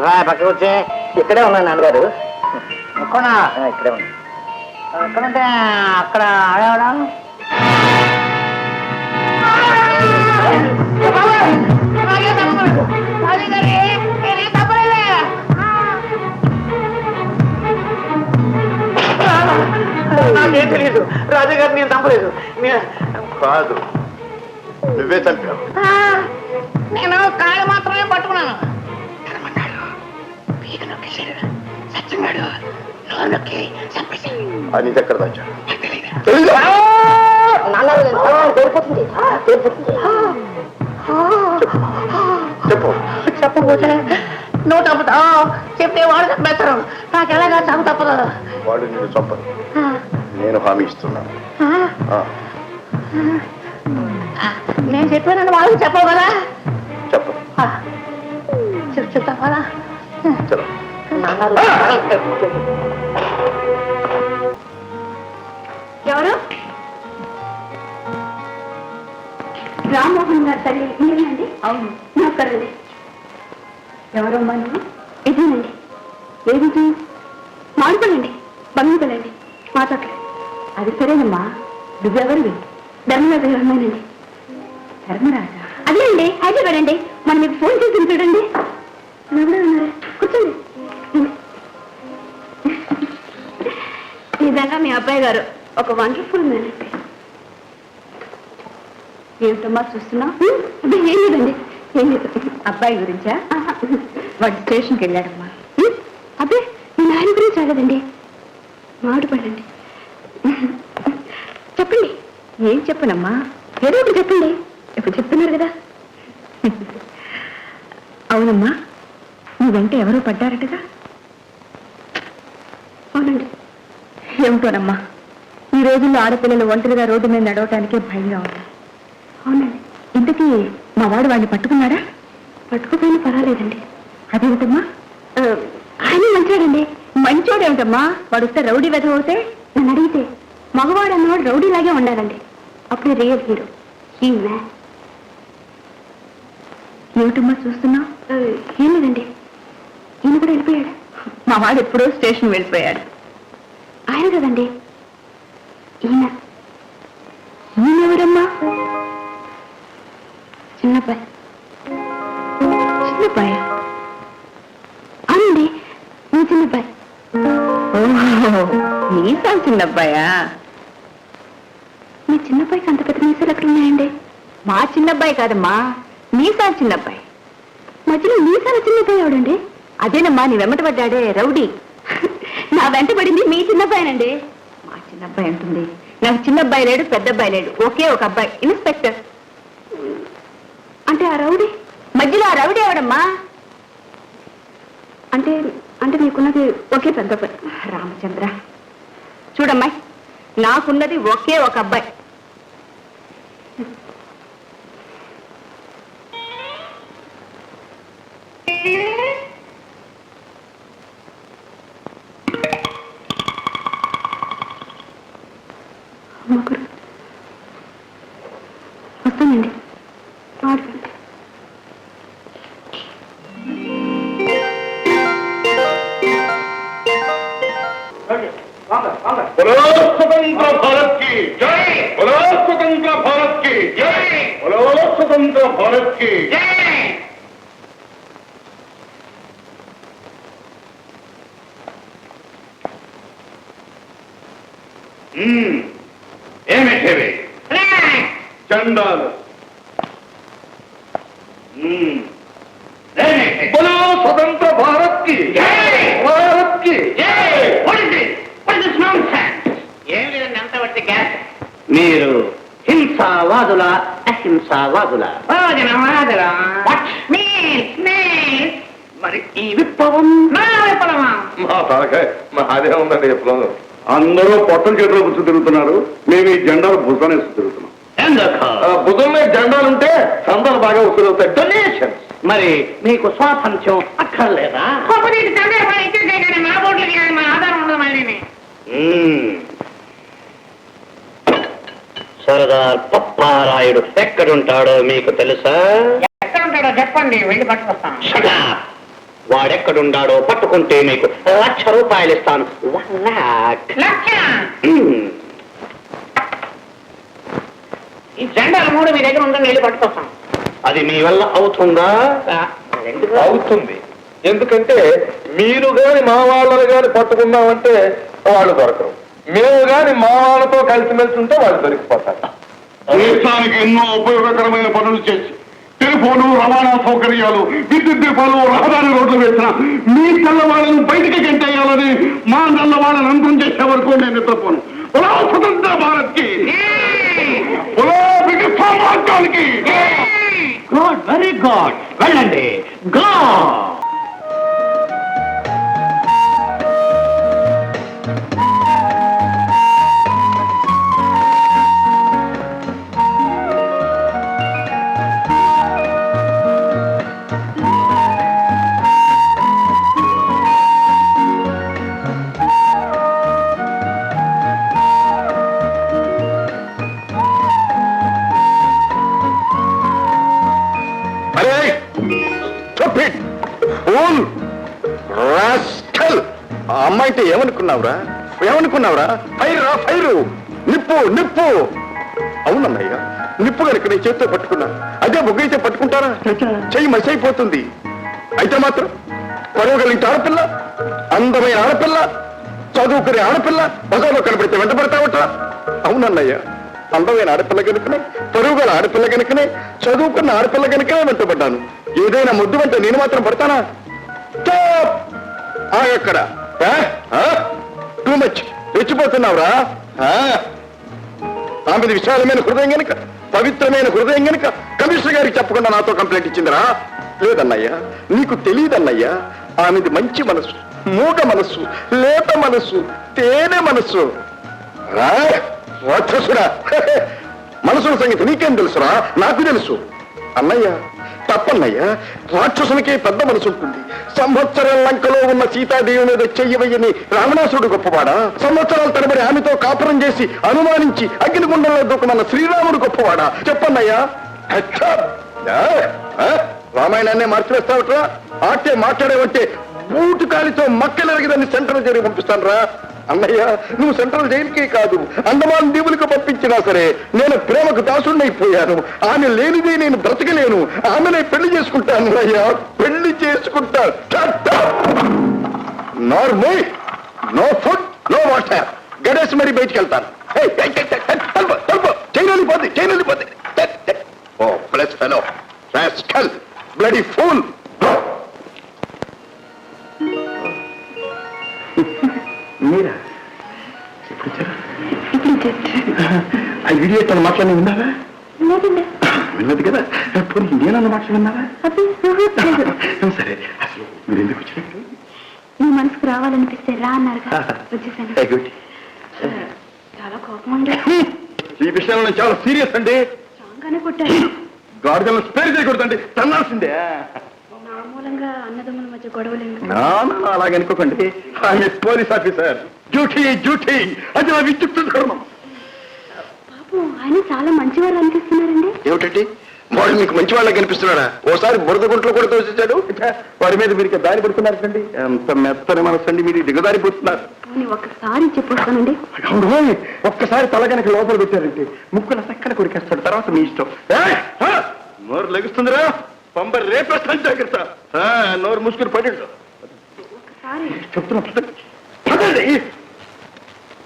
రా. పక్కకు వచ్చే. ఇక్కడే ఉన్నాను నాన్నగారు. ఎక్కడ ఇక్కడే ఉన్నా. ఎక్కడంటే అక్కడ ఆడేవాడా? నాకేం తెలియదు రాజు గారు నేను తప్పలేదు. కాదు. నువ్వే చంపావు. నేను కాళ్ళు మాత్రమే పట్టుకున్నాను. నొక్కేశాడు సత్యన్నాడు నోరు నొక్కి చంపేశాడు. దాచా చెప్పు. నువ్వు తప్పుతావు చెప్తే వాడు చంపేస్తారు నాకు ఎలాగా తప్పదు. వాడు నిన్ను చంపదు నేను హామీ ఇస్తున్నాను. నేను చెప్పానని వాళ్ళకి చెప్పవు కదా? చెప్పు. చెప్ చెప్తా కదా చలో ఎవరు? రామ్మోహన్ గారి తల్లి మీరేనండి? అవును. నమస్కారండి ఎవరమ్మా నువ్వు? ఇదేనండి. ఏమిటి? మాడుకోండి బంగాళండి మాట్లాడలేదు. అది సరేనమ్మా. నువ్వెవరివి? ధర్మరాజు గారు అమ్మాయినండి ధర్మరాజా? అదే అండి హైదరాబాద్ అండి. మనం మీకు ఫోన్ చేసి చూడండి. ఎవరే కూర్చోండి. నిజంగా మీ అబ్బాయి గారు. ఒక వండర్ఫుల్ మ్యాన్ అండి. ఏమిటమ్మా చూస్తున్నా? ఏం లేదండి ఏం లేదు. అబ్బాయి గురించా? వాడు స్టేషన్కి వెళ్ళాడమ్మా. అబ్బే మీ నాయన గురించి రాలేదండి. మాడుపడండి చెప్పండి. ఏం చెప్పనమ్మా? ఏదో ఒకటి చెప్పండి. ఇప్పుడు చెప్తున్నారు కదా. అవునమ్మా నీ వెంట ఎవరో పడ్డారటగా? అవునండి. ఏమిటోనమ్మా ఈ రోజుల్లో ఆడపిల్లలు ఒంటరిగా రోడ్డు మీద నడవటానికే భయంగా ఉంది ఇంతకీ మా వాడు వాడిని పట్టుకున్నాడా? పట్టుకుపోయినా పర్వాలేదండి. అదేమిటమ్మా ఆయన మంచోడండి. మంచోడు ఏమిటమ్మా వాడు వస్తే రౌడీ వెధ అవుతే? నన్ను అడిగితే మగవాడు అన్నవాడు రౌడీలాగే ఉండాలండి. అప్పుడే రియల్ హీరో ఈ మ్యాన్. ఏమిటమ్మా చూస్తున్నా? ఏం లేదండి. ఈయన కూడా వెళ్ళిపోయాడు. మా వాడు ఎప్పుడో స్టేషన్ వెళ్ళిపోయాడు. ఆయన కదండి. ఈయన చిన్నబ్బాయా? మీ చిన్నబ్బాయికి అంత పెద్ద మీసాలు ఎక్కడ ఉన్నాయండి మా చిన్నబ్బాయి కాదమ్మా మీసా చిన్నబ్బాయి. మధ్యలో మీసాల చిన్నబ్బాయి ఎవడండి అదేనమ్మా నీ వెంట పడ్డాడే రౌడీ. నా వెంట పడింది మీ చిన్నబ్బాయినండి. మా చిన్నబ్బాయి అంటుంది నాకు చిన్నబ్బాయి లేడు పెద్ద అబ్బాయి లేడు ఒకే ఒక అబ్బాయి ఇన్స్పెక్టర్. అంటే ఆ రౌడీ? మధ్యలో ఆ రౌడీ ఎవడమ్మా? అంటే అంటే నీకున్నది ఒకే పెద్ద రామచంద్ర. చూడమ్మాయి నాకున్నది ఒకే ఒక అబ్బాయి. వస్తానండి बोलो स्वतंत्र भारत की जय बोलो स्वतंत्र भारत की जय बोलो स्वतंत्र भारत की हम्म ఏమిటివి చండాలు మీరు హింసావాదుల అహింసావాదుల? మరి ఈ విప్లవం? మా తలకాయ మా అదే ఉందండి ఎప్పుడు అందరూ పొట్టల చేతిలో కూర్చొని తిరుగుతున్నారు. మేము ఈ జెండాలు భుజాన్ని వేసుకు తిరుగుతున్నాం. ఎందుకు భుజంలో జెండాలుంటే సందాలు బాగా వసూలవుతాయి డొనేషన్ మరి మీకు స్వాతంత్ర్యం అక్కర్లేదా? మ్మ్. సర్దార్ పప్పారాయుడు ఎక్కడుంటాడో మీకు తెలుసా? ఎక్కడ ఉంటాడో చెప్పండి వెళ్ళి పట్టుకొస్తాను. వాడెక్కడుండాడో పట్టుకుంటే మీకు లక్ష రూపాయలు ఇస్తాను. ఈ జెండాలు మూడు మీ దగ్గర ఉందని వెళ్ళి పట్టుకొస్తాం అది మీ వల్ల అవుతుందా? అవుతుంది. ఎందుకంటే మీరు గాని మా వాళ్ళని గాని పట్టుకున్నామంటే వాళ్ళు దొరకరు. మేము గాని మా వాళ్ళతో కలిసిమెలిసి ఉంటే వాళ్ళు దొరికిపోతారు. దేశానికి ఎన్నో ఉపయోగకరమైన పనులు చేసి టెలిఫోను రవాణా సౌకర్యాలు విద్యుత్ దీపాలు రహదారి రోడ్లు వేసిన మీ తెల్లవాళ్ళను బయటికి గంటేయాలని మా నల్లవాళ్ళని అంతం చేసే వరకు నేను నిద్రపోను. స్వతంత్ర భారత్కి సామ్రాజ్యానికి గుడ్ వెరీ గుడ్ వెళ్ళండి. గో అమ్మాయితే ఏమనుకున్నావురా? ఏమనుకున్నావురా? ఫైర్ రా ఫైరు! నిప్పు నిప్పు! అవునన్నయ్య నిప్పు కనుక నీ చేతితో పట్టుకున్నా అదే బొగ్గైతే పట్టుకుంటారా? చెయ్యి మసైపోతుంది అయితే మాత్రం పరవగలిగితే ఆడపిల్ల అందమైన ఆడపిల్ల చదువుకునే ఆడపిల్ల బజార్లో కనబడితే వెంట పడతావట అవునన్నయ్య అందమైన ఆడపిల్ల కనుకనే పరుగుల ఆడపిల్ల కనుకనే చదువుకున్న ఆడపిల్ల కనుకనే వెంటబడ్డాను ఏదైనా ముద్దు వెంట నేను మాత్రం పడతానా? స్టాప్! టూ మచ్ రెచ్చిపోతున్నావురా? ఆ? ఆమెది విశాలమైన హృదయం గనుక పవిత్రమైన హృదయం గనుక కమిషనర్ గారికి చెప్పకుండా నాతో కంప్లైంట్ ఇచ్చిందిరా? లేదన్నయ్యా నీకు తెలియదన్నయ్యా ఆమెది మంచి మనసు మూగ మనస్సు లేత మనస్సు తేనె మనస్సు రాక్షసురా మనసుల సంగతి నీకేం తెలుసురా? నాకు తెలుసు. అన్నయ్య తప్పన్నయ్యా. రాక్షసునికి పెద్ద మనసు ఉంటుంది. సంవత్సరం లంకలో ఉన్న సీతాదేవి మీద చెయ్యవయ్యని రావణాసురుడు గొప్పవాడా? సంవత్సరాలు తరబడి ఆమెతో కాపురం చేసి అనుమానించి అగ్నిగుండంలో దూకమన్న శ్రీరాముడు గొప్పవాడా? చెప్పన్నయ్యా. రామాయణాన్ని ఆ? మార్చివేస్తావట్రా? ఆటే మాట్లాడేవంటే బూటు కాలితో మక్కలెరగదని సెంటర్ జరిగి పంపిస్తాను రా అన్నయ్య నువ్వు సెంట్రల్ జైలుకే కాదు అండమాన్ దీవులకు పంపించినా సరే నేను ప్రేమకు దాసుడినైపోయాను ఆమె లేనిదే నేను బ్రతకలేను. ఆమెనే పెళ్ళి చేసుకుంటాను అయ్యా పెళ్ళి చేసుకుంటా. Normal no food no water గడేసి మరి బయటికి వెళ్తాను. చైన్ వెళ్ళిపోద్ది చైన్ వెళ్ళిపోద్ది. O plus fellow bloody fool ఆ వీడియో తన మాట్లాడి విన్నావా? లేదండి విన్నది కదా? పోనీ నేనన్న మాటలు లేదు. సరే అసలు మీరు ఎందుకు వచ్చినట్టు నీ మనసుకు రావాలనిపిస్తే రా వచ్చేసాను. Good. చాలా కోపం అండి ఈ విషయంలో చాలా సీరియస్ అండి. కొట్టారు. గాడిదలను స్పేర్ చేయకూడదండి. తన్నాల్సిందే. నా మూలంగా అన్నదమ్ముల మధ్య గొడవలు అలాగే అనుకోకండి. పోలీస్ ఆఫీసర్ డ్యూటీ డ్యూటీ అది నా విద్యుత్ ధర్మం. ఆయన చాలా మంచివారు అనిపిస్తున్నారండి. ఏమిటండి? వాడు మీకు మంచి వాళ్ళకి కనిపిస్తున్నాడా? ఓసారి బురద గుంట్లో కూడా తోసేశాడు? వాడి మీద మీరు దారి పడుతున్నారండి ఎంత మెత్తని మనసండి మీరు దిగదారిపోతున్నారు ఒక్కసారి చెప్పొస్తానండి. ఒక్కసారి తల కనుక లోపల పెట్టారంటే ముక్కుల చక్కన కొరికేస్తాడు. తర్వాత మీ ఇష్టం! నోరు లెగుస్తుందిరా. పంబ రేపేస్తాను జాగ్రత్త. ఆ, నోరు ముసుకుని పడి చెప్తున్నా